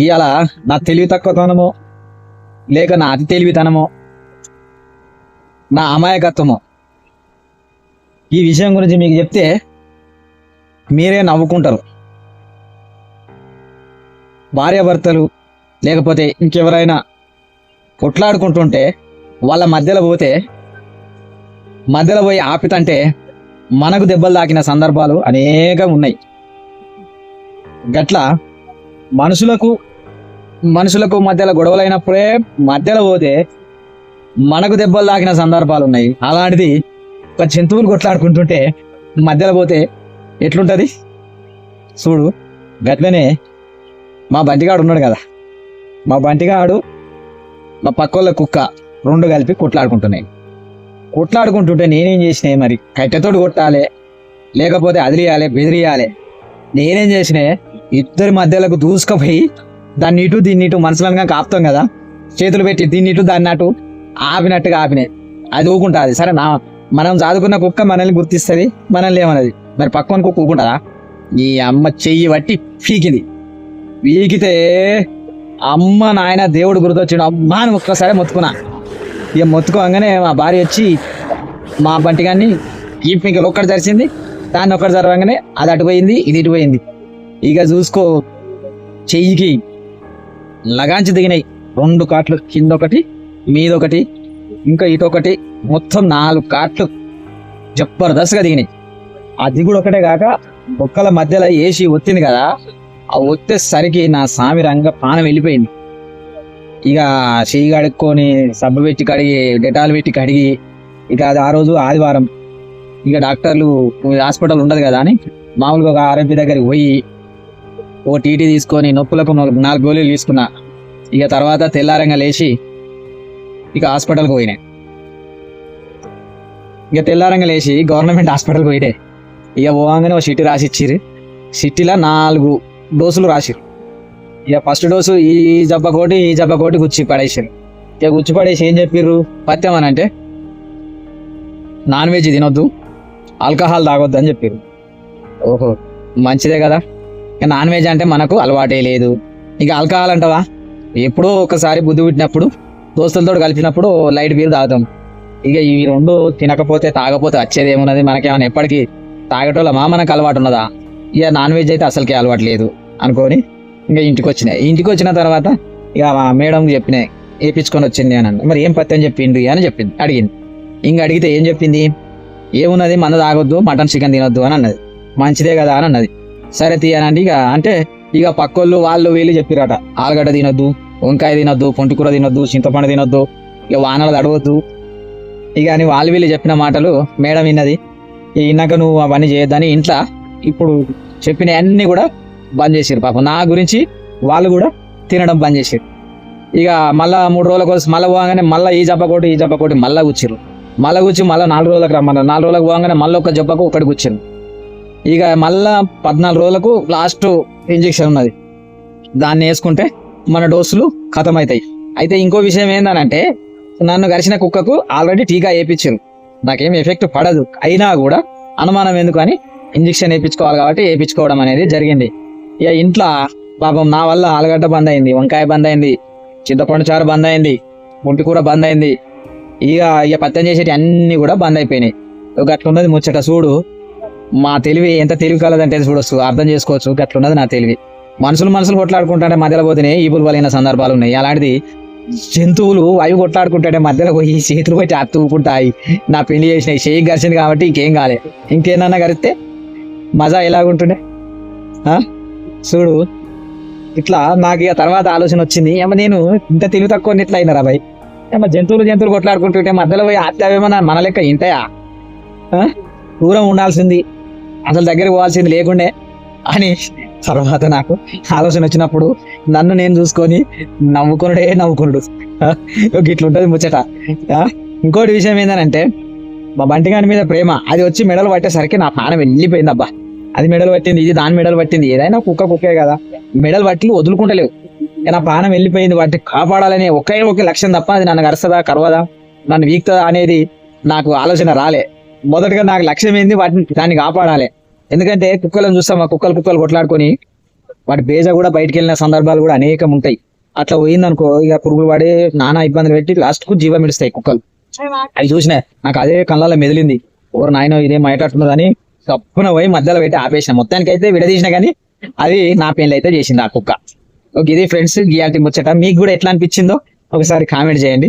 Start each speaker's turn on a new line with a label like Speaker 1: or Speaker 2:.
Speaker 1: ఇవాళ నా తెలివి తక్కువతనమో లేక నా అతి తెలివితనమో నా అమాయకత్వమో. ఈ విషయం గురించి మీకు చెప్తే మీరే నవ్వుకుంటారు. భార్యాభర్తలు లేకపోతే ఇంకెవరైనా కొట్లాడుకుంటుంటే వాళ్ళ మధ్యలో పోతే మధ్యలో పోయి ఆపితంటే మనకు దెబ్బలు తాకిన సందర్భాలు అనేకం ఉన్నాయి. గట్లా మనుషులకు మనుషులకు మధ్యలో గొడవలైనప్పుడే మధ్యలో పోతే మనకు దెబ్బలు తాకిన సందర్భాలు ఉన్నాయి అలాంటిది ఒక జంతువులు కొట్లాడుకుంటుంటే మధ్యలో పోతే ఎట్లుంటుంది? చూడు గట్లనే మా బంటిగాడు ఉన్నాడు కదా. మా బంటిగాడు మా పక్కోళ్ళ కుక్క రెండు కలిపి కొట్లాడుకుంటున్నాయి. కొట్లాడుకుంటుంటే నేనేం చేసినాయి మరి కట్టెతోడు కొట్టాలి లేకపోతే అదిలియాలి బెదిరియాలి. నేనేం చేసినాయి ఇద్దరి మధ్యలోకి దూసుకుపోయి దాన్ని ఇటు దీన్ని ఇటు మనసులను కాపుతాం కదా. చేతులు పెట్టి దీన్ని ఇటు దాన్ని అటు ఆపినట్టుగా ఆపినాయి. అది ఊకుంటుంది. సరే నా మనం చదువుకున్న కుక్క మనల్ని గుర్తిస్తుంది మనల్ని ఏమన్నది? మరి పక్కన కుక్క ఊకుంటుందా? ఈ అమ్మ చెయ్యి పట్టి పీకింది. పీకితే అమ్మ నాయన దేవుడు గుర్తొచ్చాడు. అమ్మా అని ఒక్కసారి మొత్తుకున్నా. ఇక మొత్తుకోగానే మా భార్య వచ్చి మా బంటి గాన్ని ఈ పీకలు ఒక్కటి జరిచింది దాన్ని ఒక్కటి జరగగానే అది అటు పోయింది ఇది ఇటు పోయింది. ఇక చూసుకో. చెయ్యికి లగాంచి దిగినాయి. రెండు కాట్లు కింద ఒకటి మీద ఒకటి ఇంకా ఇటొకటి మొత్తం నాలుగు కాట్లు జబర్దస్త్గా దిగినాయి. అది కూడా ఒకటే కాక బొక్కల మధ్యలో ఏసీ ఒత్తింది కదా ఆ ఒత్తేసరికి నా సామి రంగ ప్రాణం వెళ్ళిపోయింది. ఇక చెయ్యి కడుక్కొని సబ్బు పెట్టి కడిగి డెటాల్ పెట్టి కడిగి ఇక అది ఆ రోజు ఆదివారం. ఇక డాక్టర్లు హాస్పిటల్ ఉండదు కదా అని మామూలుగా ఒక ఆరోగ్య దగ్గరికి పోయి ఓ టీటీ తీసుకొని నొప్పులకు నాలుగు నాలుగు గోళీలు తీసుకున్నా. ఇక తర్వాత తెల్లారంగా లేచి ఇక హాస్పిటల్కి పోయినాయి ఇక తెల్లారంగా లేచి గవర్నమెంట్ హాస్పిటల్కి పోయితే ఇక పోగానే ఒక సిట్టి రాసి ఇచ్చిర్రు సిట్టిలో నాలుగు డోసులు రాసిరు ఇక ఫస్ట్ డోసు ఈ జబ్బ కోటి ఈ జబ్బ కోటి గుచ్చి పడేసారు ఇక గుచ్చి పడేసి ఏం చెప్పిర్రు? పత్యం అని అంటే నాన్ వెజ్ తినొద్దు ఆల్కహాల్ తాగొద్దు అని చెప్పారు ఓహో మంచిదే కదా. ఇక నాన్ వెజ్ అంటే మనకు అలవాటే లేదు. ఇక ఆల్కహాల్ అంటావా? ఎప్పుడో ఒకసారి బుద్ధి పుట్టినప్పుడు దోస్తులతో కలిపినప్పుడు లైట్ బీర్ తాగుతాం. ఇక ఈ రెండు తినకపోతే తాగపోతే వచ్చేది ఏమున్నది? మనకేమైనా ఎప్పటికీ తాగటోళ్ళమా? మనకు అలవాటు ఉన్నదా? ఇక నాన్ వెజ్ అయితే అసలుకే అలవాటు లేదు అనుకొని ఇంకా ఇంటికి వచ్చినాయి. ఇంటికి వచ్చిన తర్వాత ఇక మా మేడం చెప్పినాయి వేపించుకొని వచ్చింది అని మరి ఏం పత్తి అని చెప్పిండు అని చెప్పింది అడిగింది. ఇంక అడిగితే ఏం చెప్పింది? ఏమున్నది? మంద తాగొద్దు మటన్ చికెన్ తినొద్దు అని అన్నది. మంచిదే కదా అని అన్నది. సరే తీయనండి ఇక అంటే ఇక పక్కోళ్ళు వాళ్ళు వీళ్ళు చెప్పిరట ఆలుగడ్డ తినొద్దు వంకాయ తినొద్దు పొంటికూర తినొద్దు చింతపండు తినొద్దు ఇక వానలు తడవద్దు. ఇక అని వాళ్ళు వీళ్ళు చెప్పిన మాటలు మేడం విన్నది. ఇక విన్నాక నువ్వు అవన్నీ చేయొద్దని ఇంట్లో ఇప్పుడు చెప్పిన అన్నీ కూడా బంద్ చేసారు పాపం. నా గురించి వాళ్ళు కూడా తినడం బంద్ చేసారు ఇక మళ్ళా మూడు రోజుల కోసం మళ్ళీ పోగానే మళ్ళీ ఈ జబ్బకోటి ఈ జబ్బకోటి మళ్ళీ కూర్చారు మళ్ళీ కూర్చి మళ్ళీ నాలుగు రోజులకు రమ్మన్నారు. నాలుగు రోజులకు పోగానే మళ్ళీ ఒక జబ్బకు ఒకటి కూర్చారు ఇక మళ్ళా పద్నాలుగు రోజులకు లాస్ట్ ఇంజెక్షన్ ఉన్నది. దాన్ని వేసుకుంటే మన డోసులు ఖతం అవుతాయి అయితే ఇంకో విషయం ఏందనంటే నన్ను గరిచిన కుక్కకు ఆల్రెడీ టీకా వేయించారు. నాకేం ఎఫెక్ట్ పడదు. అయినా కూడా అనుమానం ఎందుకు అని ఇంజక్షన్ వేయించుకోవాలి కాబట్టి వేయించుకోవడం అనేది జరిగింది. ఇక ఇంట్లో పాపం నా వల్ల ఆలుగడ్డ బంద్ అయింది వంకాయ బంద్ అయింది చింతపండు చారు బంద్ అయింది ఒంటి కూర బంద్ అయింది. ఇక ఇక పత్యం చేసేటి అన్నీ కూడా బంద్ అయిపోయినాయి. ఒక అట్లున్నది ముచ్చట చూడు. మా తెలివి ఎంత తెలివి కలదంటే చూడొచ్చు అర్థం చేసుకోవచ్చు గట్లున్నది నా తెలివి. మనుషులు మనుషులు కొట్లాడుకుంటుంటే మధ్యలో పోతేనే ఈపులు బలైన సందర్భాలు ఉన్నాయి. అలాంటిది జంతువులు అవి కొట్లాడుకుంటుంటే మధ్యలో పోయి చేతులు పెట్టి అత్తుకుంటాయి. నా పెళ్ళి చేసినాయి చేయి గరిచింది కాబట్టి ఇంకేం కాలే. ఇంకేనన్నా గరిస్తే మజా ఎలాగుంటుండే? చూడు ఇట్లా నాకు ఇక తర్వాత ఆలోచన వచ్చింది. ఏమో నేను ఇంత తెలివి తక్కువ ఇట్లా అయినారా భయ్? ఏమో జంతువులు జంతువులు కొట్లాడుకుంటుంటే మధ్యలో పోయి ఆత్యావేమన్నా మన లెక్క ఇంతయా దూరం ఉండాల్సింది. అసలు దగ్గరికి పోవాల్సింది లేకుండే అని తర్వాత నాకు ఆలోచన వచ్చినప్పుడు నన్ను నేను చూసుకొని నవ్వుకునుడే నవ్వుకునుడు. ఆ? ఒక ముచ్చట. ఇంకోటి విషయం ఏంటంటే మా బంటిగాని మీద ప్రేమ అది వచ్చి మెడలు పట్టేసరికి నా ప్రాణం వెళ్ళిపోయింది అబ్బా అది మెడలు పట్టింది ఇది దాని మెడలు పట్టింది ఏదైనా కుక్క కుక్కే కదా. మెడలు పట్టి వదులుకుంటలేవు. ఇక నా ప్రాణం వెళ్ళిపోయింది వాటిని కాపాడాలనే ఒకే ఒకే లక్ష్యం తప్ప అది నన్ను గరసదా కరవదా నన్ను వీక్తుందా అనేది నాకు ఆలోచన రాలే. మొదటగా నాకు లక్ష్యం ఏంది వాటిని దాన్ని కాపాడాలి. ఎందుకంటే కుక్కలను చూస్తాం ఆ కుక్కలు కుక్కలు కొట్లాడుకొని వాటి బేజ కూడా బయటికి వెళ్ళిన సందర్భాలు కూడా అనేకం ఉంటాయి. అట్లా పోయిందనుకో ఇక పురుగులు పడి నానా ఇబ్బందులు పెట్టి లాస్ట్కు జీవం విడుస్తాయి కుక్కలు. అవి చూసిన నాకు అదే కళ్ళలో మెదిలింది. ఓరు నాయన ఇదే మాయటట్టున్నదని తప్పున పోయి మధ్యలో పెట్టి ఆపేసిన. మొత్తానికి అయితే విడదీసిన కానీ అది నా పెళ్ళి అయితే చేసింది ఆ కుక్క. ఓకే ఇది ఫ్రెండ్స్ గియాల్టీ ముచ్చట. మీకు కూడా ఎట్లా అనిపించిందో ఒకసారి కామెంట్ చేయండి.